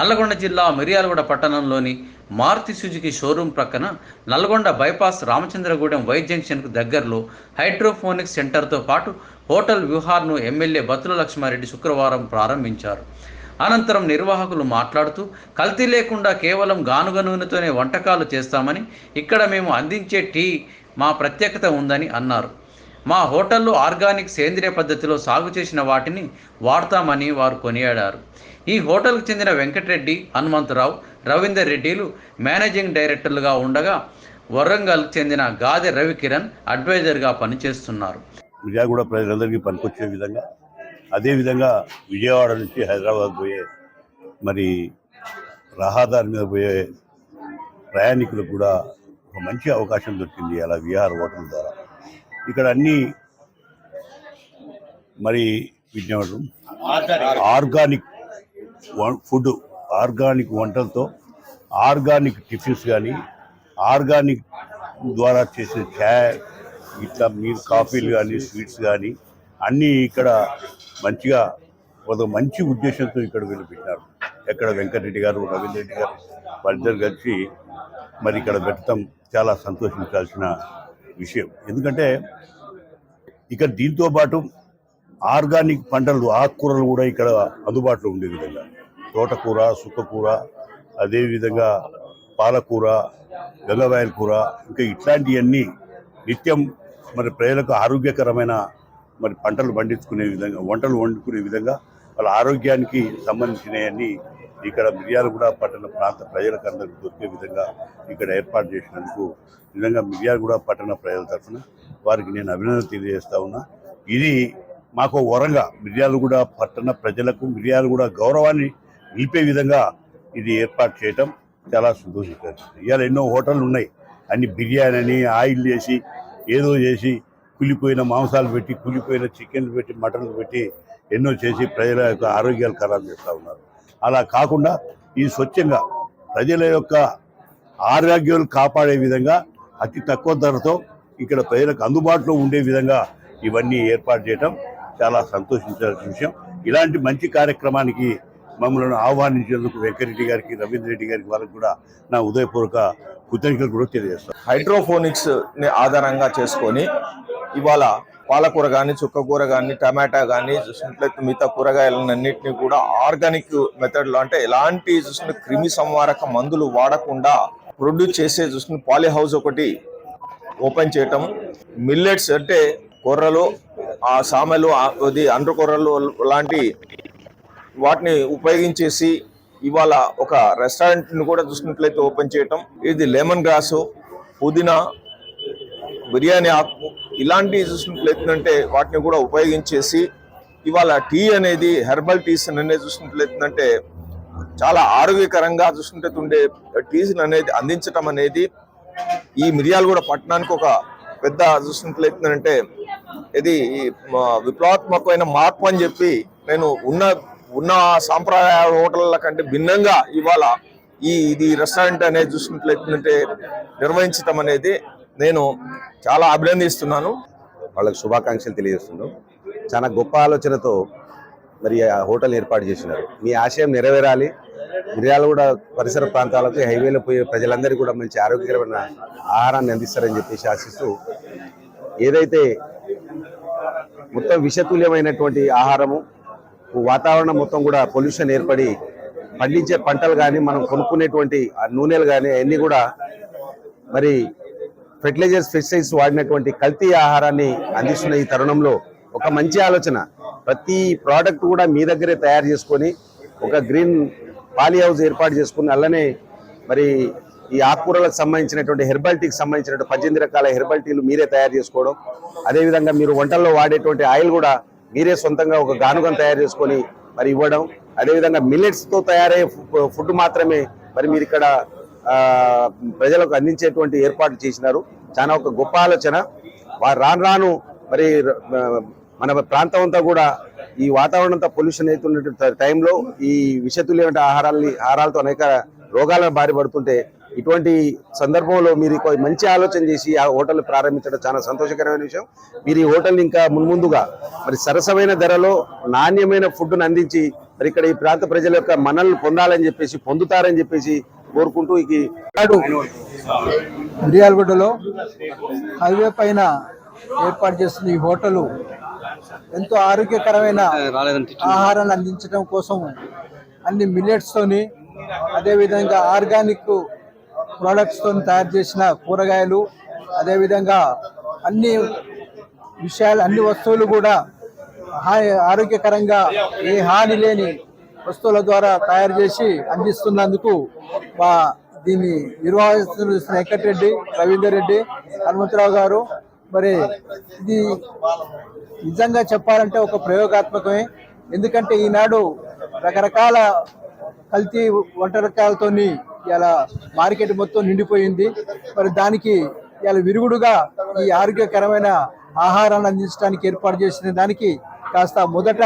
నల్లగొండ జిల్లా మిర్యాలగూడ పట్టణంలోని Maruti Suzuki showroom ప్రక్కన నల్గొండ బైపాస్ రామచంద్రగూడెం వై జంక్షన్కు దగ్గరలో హైడ్రోఫోనిక్స్ సెంటర్తో పాటు హోటల్ వ్యూహార్ను ఎమ్మెల్యే బతుల లక్ష్మారెడ్డి శుక్రవారం ప్రారంభించారు. అనంతరం నిర్వాహకులు మాట్లాడుతూ కల్తీ లేకుండా కేవలం గానుగ నూనెతోనే వంటకాలు చేస్తామని ఇక్కడ మేము అందించే టీ మా ప్రత్యేకత ఉందని అన్నారు. మా హోటల్లో ఆర్గానిక్ సేంద్రియ పద్ధతిలో సాగు చేసిన వాటిని వాడతామని వారు కొనియాడారు. ఈ హోటల్కు చెందిన వెంకటరెడ్డి హనుమంతరావు రవీందర్ రెడ్డిలు మేనేజింగ్ డైరెక్టర్లుగా ఉండగా వరంగల్కు చెందిన గాదె రవికిరణ్ అడ్వైజర్గా పనిచేస్తున్నారు. మిర్యాగూడ ప్రజలందరికీ పనికొచ్చే విధంగా అదేవిధంగా విజయవాడ నుంచి హైదరాబాద్ పోయే మరి రహదారి మీద పోయే ప్రయాణికులకు కూడా ఒక మంచి అవకాశం దొరికింది అలా విహార్ హోటల్ ద్వారా. ఇక్కడ అన్ని మరి విజ్ఞానం ఆర్గానిక్ ఫుడ్ ఆర్గానిక్ వంటలతో ఆర్గానిక్ టిఫిన్స్ కానీ ఆర్గానిక్ ద్వారా చేసే చాయ్ ఇట్లా మీరు కాఫీలు కానీ స్వీట్స్ కానీ అన్నీ ఇక్కడ మంచిగా ఒక మంచి ఉద్దేశంతో ఇక్కడ వీళ్ళు పెట్టినారు. ఎక్కడ వెంకటరెడ్డి గారు రవీంద్ర రెడ్డి గారు వాళ్ళిద్దరు కలిసి మరి ఇక్కడ పెట్టడం చాలా సంతోషించాల్సిన విషయం. ఎందుకంటే ఇక్కడ దీంతో పాటు ఆర్గానిక్ పంటలు ఆకుకూరలు కూడా ఇక్కడ అందుబాటులో ఉండే విధంగా. తోటకూర సుక్కకూర అదేవిధంగా పాలకూర గంగవాయల కూర ఇంకా ఇట్లాంటివన్నీ నిత్యం మరి ప్రజలకు ఆరోగ్యకరమైన మరి పంటలు పండించుకునే విధంగా వంటలు వండుకునే విధంగా వాళ్ళ ఆరోగ్యానికి సంబంధించినవన్నీ ఇక్కడ మిర్యాలగూడ పట్టణ ప్రాంత ప్రజలకు అందరికీ దొరికే విధంగా ఇక్కడ ఏర్పాటు చేసినందుకు నిజంగా మిర్యాలగూడ పట్టణ ప్రజల తరఫున వారికి నేను అభినందన తెలియజేస్తా ఉన్నా. ఇది మాకు వరంగా మిర్యాలగూడ పట్టణ ప్రజలకు మిర్యాలగూడ గౌరవాన్ని నిలిపే విధంగా ఇది ఏర్పాటు చేయటం చాలా సంతోషించారు ఇవాళ ఎన్నో హోటళ్ళు ఉన్నాయి. అన్ని బిర్యానీ అని ఆయిల్ చేసి ఏదో చేసి కులిపోయిన మాంసాలు పెట్టి కులిపోయిన చికెన్లు పెట్టి మటన్లు పెట్టి ఎన్నో చేసి ప్రజల యొక్క ఆరోగ్యాలు ఖరాబ్ చేస్తూ ఉన్నారు. అలా కాకుండా ఈ స్వచ్ఛంగా ప్రజల యొక్క ఆరోగ్యాలు కాపాడే విధంగా అతి తక్కువ ధరతో ఇక్కడ ప్రజలకు అందుబాటులో ఉండే విధంగా ఇవన్నీ ఏర్పాటు చేయటం చాలా సంతోషించాల్సిన విషయం. ఇలాంటి మంచి కార్యక్రమానికి మమ్మల్ని ఆహ్వానించేందుకు వెంకరెడ్డి గారికి రవీంద్ర రెడ్డి గారికి వాళ్ళకి కూడా నా ఉదయపూర్వక కృతజ్ఞతలు కూడా తెలియజేస్తాను హైడ్రోఫోనిక్స్ని ఆధారంగా చేసుకొని ఇవాళ పాలకూర కానీ చుక్కకూర కానీ టమాటా కానీ చూసినట్లయితే మిగతా కూరగాయలన్నింటినీ కూడా ఆర్గానిక్ మెథడ్లో అంటే ఎలాంటి చూసిన క్రిమి సంవారక మందులు వాడకుండా ప్రొడ్యూస్ చేసే చూసిన పాలీ హౌస్ ఒకటి ఓపెన్ చేయటం. మిల్లెట్స్ అంటే కొర్రలు ఆ సామెలు అది అండ్ర కొర్రలు లాంటి వాటిని ఉపయోగించేసి ఇవాళ ఒక రెస్టారెంట్ని కూడా చూసినట్లయితే ఓపెన్ చేయటం ఇది లెమన్ గ్రాస్ పుదీనా బిర్యానీ ఆకు ఇలాంటివి చూసినట్లయితుందంటే వాటిని కూడా ఉపయోగించేసి ఇవాళ టీ అనేది హెర్బల్ టీస్ అనేది చూసినట్లయితే చాలా ఆరోగ్యకరంగా చూసినట్లయితే ఉండే టీస్ అనేది అందించటం అనేది ఈ మిరియాలు కూడా పట్టణానికి ఒక పెద్ద చూసినట్లయితుందంటే ఇది విప్లవాత్మకమైన మార్పు అని చెప్పి నేను ఉన్న ఉన్న సాంప్రదాయ హోటళ్ళ కంటే భిన్నంగా ఇవాళ ఈ ఇది రెస్టారెంట్ అనేది చూసినట్లయితుందంటే నిర్వహించటం అనేది నేను చాలా అభినందిస్తున్నాను. వాళ్ళకి శుభాకాంక్షలు తెలియజేస్తున్నాం. చాలా గొప్ప ఆలోచనతో మరి ఆ హోటల్ ఏర్పాటు చేసినారు. మీ ఆశయం నెరవేరాలి. మిర్యాల కూడా పరిసర ప్రాంతాలకు హైవేలో పోయే ప్రజలందరికీ కూడా మంచి ఆరోగ్యకరమైన ఆహారాన్ని అందిస్తారని చెప్పేసి ఆశిస్తూ ఏదైతే మొత్తం విషతుల్యమైనటువంటి ఆహారము వాతావరణం మొత్తం కూడా పొల్యూషన్ ఏర్పడి పండించే పంటలు కానీ మనం కొనుక్కునేటువంటి ఆ నూనెలు కానీ అన్నీ కూడా మరి ఫెర్టిలైజర్స్ ఫెస్టిసైడ్స్ వాడినటువంటి కల్తీ ఆహారాన్ని అందిస్తున్న ఈ తరుణంలో ఒక మంచి ఆలోచన. ప్రతి ప్రోడక్ట్ కూడా మీ దగ్గరే తయారు చేసుకొని ఒక గ్రీన్ పాలీ హౌస్ ఏర్పాటు చేసుకుని అలానే మరి ఈ ఆకుకూరలకు సంబంధించినటువంటి హెర్బల్ టీకి సంబంధించినటువంటి పద్దెనిమిది రకాల హెర్బల్ టీలు మీరే తయారు చేసుకోవడం. అదేవిధంగా మీరు వంటల్లో వాడేటువంటి ఆయిల్ కూడా మీరే సొంతంగా ఒక గానుగం తయారు చేసుకొని మరి ఇవ్వడం. అదేవిధంగా మిల్లెట్స్తో తయారయ్యే ఫుడ్ మాత్రమే మరి మీరు ఇక్కడ ప్రజలకు అందించేటువంటి ఏర్పాట్లు చేసినారు. చాలా ఒక గొప్ప ఆలోచన. వారు రాను రాను మరి మన ప్రాంతం అంతా కూడా ఈ వాతావరణం అంతా పొల్యూషన్ అవుతున్న టైంలో ఈ విషతుల్యమైన ఆహారాలని ఆహారాలతో అనేక రోగాలను బారి పడుతుంటే ఇటువంటి సందర్భంలో మీరు మంచి ఆలోచన చేసి ఆ హోటల్ ప్రారంభించడం చాలా సంతోషకరమైన విషయం. మీరు ఈ హోటల్ ఇంకా మున్ముందుగా మరి సరసమైన ధరలో నాణ్యమైన ఫుడ్ను అందించి మరి ఇక్కడ ఈ ప్రాంత ప్రజల యొక్క మనల్ని పొందాలని చెప్పేసి పొందుతారని చెప్పేసి కోరుకుంటూ ఈ మిర్యాలగూడలో హైవే పైన ఏర్పాటు చేస్తున్న ఈ హోటలు ఎంతో ఆరోగ్యకరమైన ఆహారాన్ని అందించడం కోసం అన్ని మిల్లెట్స్ తోని అదేవిధంగా ఆర్గానిక్ ప్రోడక్ట్స్ తోని తయారు చేసిన కూరగాయలు అదేవిధంగా అన్ని విషయాలు అన్ని వస్తువులు కూడా ఆరోగ్యకరంగా ఏ హాని లేని వస్తువుల ద్వారా తయారు చేసి అందిస్తున్నందుకు మా దీన్ని నిర్వహిస్తున్న వెంకటరెడ్డి రవీందర్ రెడ్డి హనుమంతరావు గారు మరి ఇది నిజంగా చెప్పాలంటే ఒక ప్రయోగాత్మకమే. ఎందుకంటే ఈనాడు రకరకాల కల్తీ వంటకాలతోని ఇలా మార్కెట్ మొత్తం నిండిపోయింది. మరి దానికి ఇలా విరుగుడుగా ఈ ఆరోగ్యకరమైన ఆహారాన్ని అందించడానికి ఏర్పాటు చేసిన దానికి కాస్త మొదట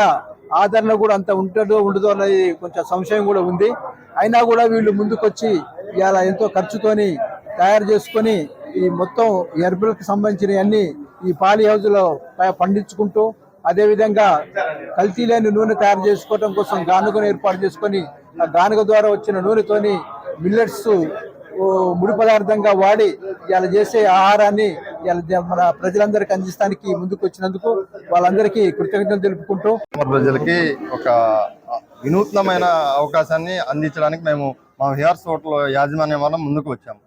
ఆదరణ కూడా అంత ఉంటుందో ఉండదో అనేది కొంచెం సంశయం కూడా ఉంది. అయినా కూడా వీళ్ళు ముందుకొచ్చి ఇలా ఎంతో ఖర్చుతోని తయారు చేసుకొని ఈ మొత్తం హెర్బల్కి సంబంధించినవి అన్ని ఈ పాలి హౌజ్లో పండించుకుంటూ అదేవిధంగా కల్తీ లేని నూనె తయారు చేసుకోవడం కోసం గానుగను ఏర్పాటు చేసుకొని ఆ గానుగ ద్వారా వచ్చిన నూనెతోని మిల్లెట్స్ ముడి పదార్థంగా వాడి ఇలా చేసే ఆహారాన్ని ఇలా మన ప్రజలందరికీ అందిస్తానికి ముందుకు వచ్చినందుకు వాళ్ళందరికీ కృతజ్ఞతలు తెలుపుకుంటూ. ప్రజలకి ఒక వినూత్నమైన అవకాశాన్ని అందించడానికి మేము మా హియార్స్ హోటల్ యాజమాన్యం వల్ల ముందుకు వచ్చాము.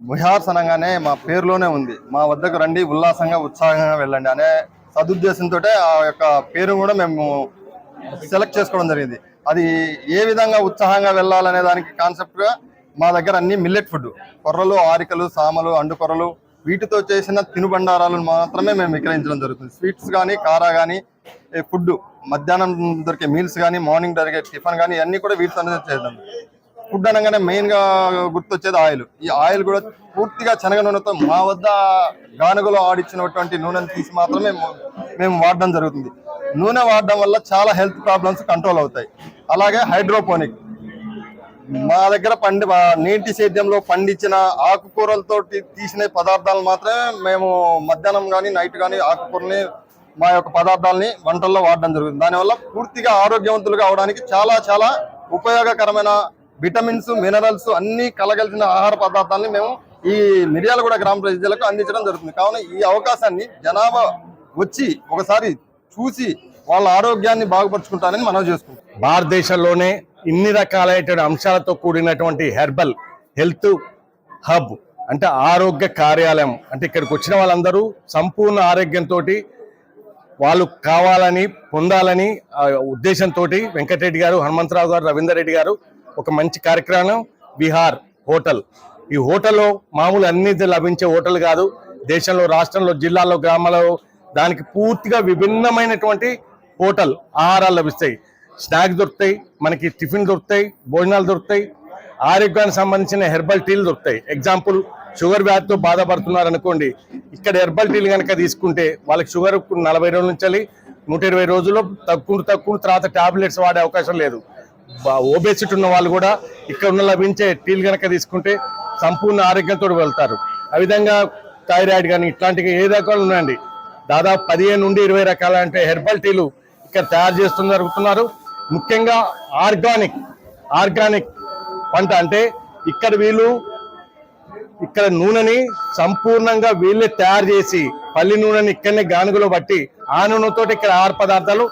విహార్స్ అనగానే మా పేరులోనే ఉంది. మా వద్దకు రండి ఉల్లాసంగా ఉత్సాహంగా వెళ్ళండి అనే సదుద్దేశంతో ఆ యొక్క పేరు కూడా మేము సెలెక్ట్ చేసుకోవడం జరిగింది. అది ఏ విధంగా ఉత్సాహంగా వెళ్ళాలనే దానికి కాన్సెప్ట్గా మా దగ్గర అన్ని మిల్లెట్ ఫుడ్ కొర్రలు ఆరికలు సామలు అండుకొర్రలు వీటితో చేసిన తినుబండారాలను మాత్రమే మేము విక్రయించడం జరుగుతుంది. స్వీట్స్ కానీ కారా కానీ ఫుడ్ మధ్యాహ్నం దొరికే మీల్స్ కానీ మార్నింగ్ దొరికే టిఫిన్ కానీ అన్నీ కూడా వీటితోనే చేద్దాం. ఫుడ్ అనగానే మెయిన్గా గుర్తొచ్చేది ఆయిల్. ఈ ఆయిల్ కూడా పూర్తిగా శనగ నూనెతో మా వద్ద గానుగలో ఆడిచ్చినటువంటి నూనెను తీసి మాత్రమే మేము- వాడడం జరుగుతుంది. నూనె వాడడం వల్ల చాలా హెల్త్ ప్రాబ్లమ్స్ కంట్రోల్ అవుతాయి. అలాగే హైడ్రోపోనిక్. మా దగ్గర పండి నీటి సేద్యంలో పండించిన ఆకుకూరలతో తీసిన పదార్థాలు మాత్రమే మేము మధ్యాహ్నం కానీ నైట్ కానీ ఆకుకూరని మా యొక్క పదార్థాలని వంటల్లో వాడడం జరుగుతుంది. దానివల్ల పూర్తిగా ఆరోగ్యవంతులుగా అవడానికి చాలా చాలా ఉపయోగకరమైన విటమిన్స్ మినరల్స్ అన్ని కలగలిసిన ఆహార పదార్థాలని మేము ఈ మిర్యాలగూడ గ్రామ ప్రజలకు అందించడం జరుగుతుంది. కావున ఈ అవకాశాన్ని జనాభా వచ్చి ఒకసారి చూసి వాళ్ళ ఆరోగ్యాన్ని బాగుపరుచుకుంటారని మనం చేసుకుంటాం భారతదేశంలోనే ఇన్ని రకాలైన అంశాలతో కూడినటువంటి హెర్బల్ హెల్త్ హబ్ అంటే ఆరోగ్య కార్యాలయం అంటే ఇక్కడికి వచ్చిన వాళ్ళందరూ సంపూర్ణ ఆరోగ్యంతో వాళ్ళు కావాలని పొందాలని ఉద్దేశంతో వెంకటరెడ్డి గారు హనుమంతరావు గారు రవీందర్ రెడ్డి గారు ఒక మంచి కార్యక్రమం విహార్ హోటల్. ఈ హోటల్లో మామూలు అన్ని లభించే హోటల్ కాదు. దేశంలో రాష్ట్రంలో జిల్లాలో గ్రామాల్లో దానికి పూర్తిగా విభిన్నమైనటువంటి హోటల్ ఆహారాలు లభిస్తాయి. స్నాక్స్ దొరుకుతాయి మనకి టిఫిన్ దొరుకుతాయి భోజనాలు దొరుకుతాయి ఆరోగ్యానికి సంబంధించిన హెర్బల్ టీలు దొరుకుతాయి. ఎగ్జాంపుల్ షుగర్ వ్యాధితో బాధపడుతున్నారు అనుకోండి ఇక్కడ హెర్బల్ టీలు కనుక తీసుకుంటే వాళ్ళకి షుగర్ నలభై రోజుల నుంచి నూట ఇరవై రోజుల్లో తక్కువ తక్కువ తర్వాత టాబ్లెట్స్ వాడే అవకాశం లేదు. ఓబేసిటీ ఉన్న వాళ్ళు కూడా ఇక్కడ ఉన్న లభించే టీలు కనుక తీసుకుంటే సంపూర్ణ ఆరోగ్యంతో వెళ్తారు. ఆ విధంగా థైరాయిడ్ కానీ ఇట్లాంటివి ఏ రకాలు ఉన్నాయండి? దాదాపు పదిహేను నుండి ఇరవై రకాల అంటే హెర్బల్ టీలు ఇక్కడ తయారు చేస్తున్న జరుగుతున్నారు. ముఖ్యంగా ఆర్గానిక్ ఆర్గానిక్ పంట అంటే ఇక్కడ వీళ్ళు ఇక్కడ నూనెని సంపూర్ణంగా వీళ్ళే తయారు చేసి పల్లి నూనెని ఇక్కడనే గానుగలో బట్టి ఆ నూనెతో ఇక్కడ ఆహార పదార్థాలు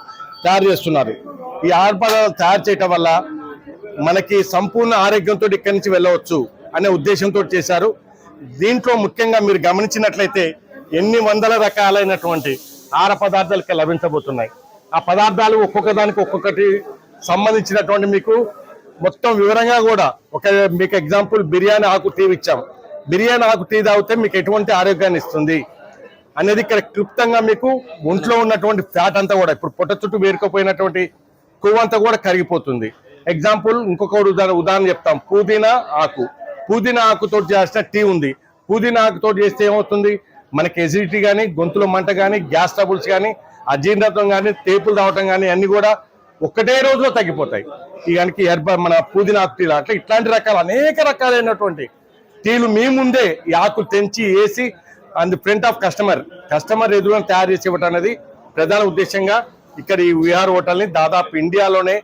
తయారు చేస్తున్నారు. ఈ ఆహార పదార్థాలు తయారు చేయటం వల్ల మనకి సంపూర్ణ ఆరోగ్యంతో ఇక్కడి నుంచి వెళ్ళవచ్చు అనే ఉద్దేశంతో చేశారు. దీంట్లో ముఖ్యంగా మీరు గమనించినట్లయితే ఎన్ని వందల రకాలైనటువంటి ఆహార పదార్థాలు ఇక్కడ లభించబోతున్నాయి. ఆ పదార్థాలు ఒక్కొక్క దానికి ఒక్కొక్కటి సంబంధించినటువంటి మీకు మొత్తం వివరంగా కూడా ఒక మీకు ఎగ్జాంపుల్ బిర్యానీ ఆకు టీ ఇచ్చాం. బిర్యానీ ఆకు టీ తాగితే మీకు ఎటువంటి ఆరోగ్యాన్ని ఇస్తుంది అనేది ఇక్కడ క్లుప్తంగా మీకు ఒంట్లో ఉన్నటువంటి ఫ్యాట్ అంతా కూడా ఇప్పుడు పొట్ట చుట్టూ వేరుకపోయినటువంటి కొవ్వు అంతా కూడా కరిగిపోతుంది. ఎగ్జాంపుల్ ఇంకొక ఉదాహరణ ఉదాహరణ చెప్తాం. పుదీనా ఆకు. పుదీనా ఆకుతో చేసిన టీ ఉంది. పుదీనా ఆకుతో చేస్తే ఏమవుతుంది? మనకి ఎసిడిటీ కానీ గొంతులో మంట కానీ గ్యాస్ ట్రబుల్స్ కానీ అజీర్ణత్వం కానీ తేపులు రావటం కానీ అన్ని కూడా ఒక్కటే రోజులో తగ్గిపోతాయి. ఈ కనుక మన పుదీనా టీలు అట్లా ఇట్లాంటి రకాల అనేక రకాలైనటువంటి టీలు మీ ముందే ఈ ఆకులు తెంచి వేసి and front of customer customer ఎదురుగా తయారు చేసి ఇవ్వటం అనేది ప్రధాన ఉద్దేశంగా ఇక్కడ ఈ విహార్ హోటల్ని దాదాపు ఇండియాలోనే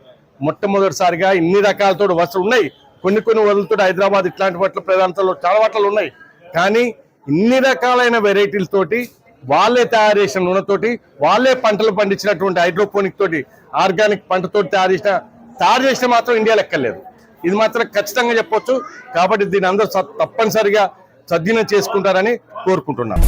మొట్టమొదటిసారిగా ఇన్ని రకాలతో వసతులు ఉన్నాయి. కొన్ని కొన్ని వదులుతూ హైదరాబాద్ ఇట్లాంటి వాటిలో ప్రధానతలో చాలా వాటిలో ఉన్నాయి. కానీ ఇన్ని రకాలైన వెరైటీలతోటి వాళ్ళే తయారు చేసిన నూనెతోటి వాళ్ళే పంటలు పండించినటువంటి హైడ్రోపోనిక్ తోటి ఆర్గానిక్ పంటతో తయారు చేసిన తయారు చేసిన మాత్రం ఇండియా లెక్కలేదు ఇది మాత్రం ఖచ్చితంగా చెప్పొచ్చు. కాబట్టి దీని అందరూ తప్పనిసరిగా సద్వినం చేసుకుంటారని కోరుకుంటున్నాను.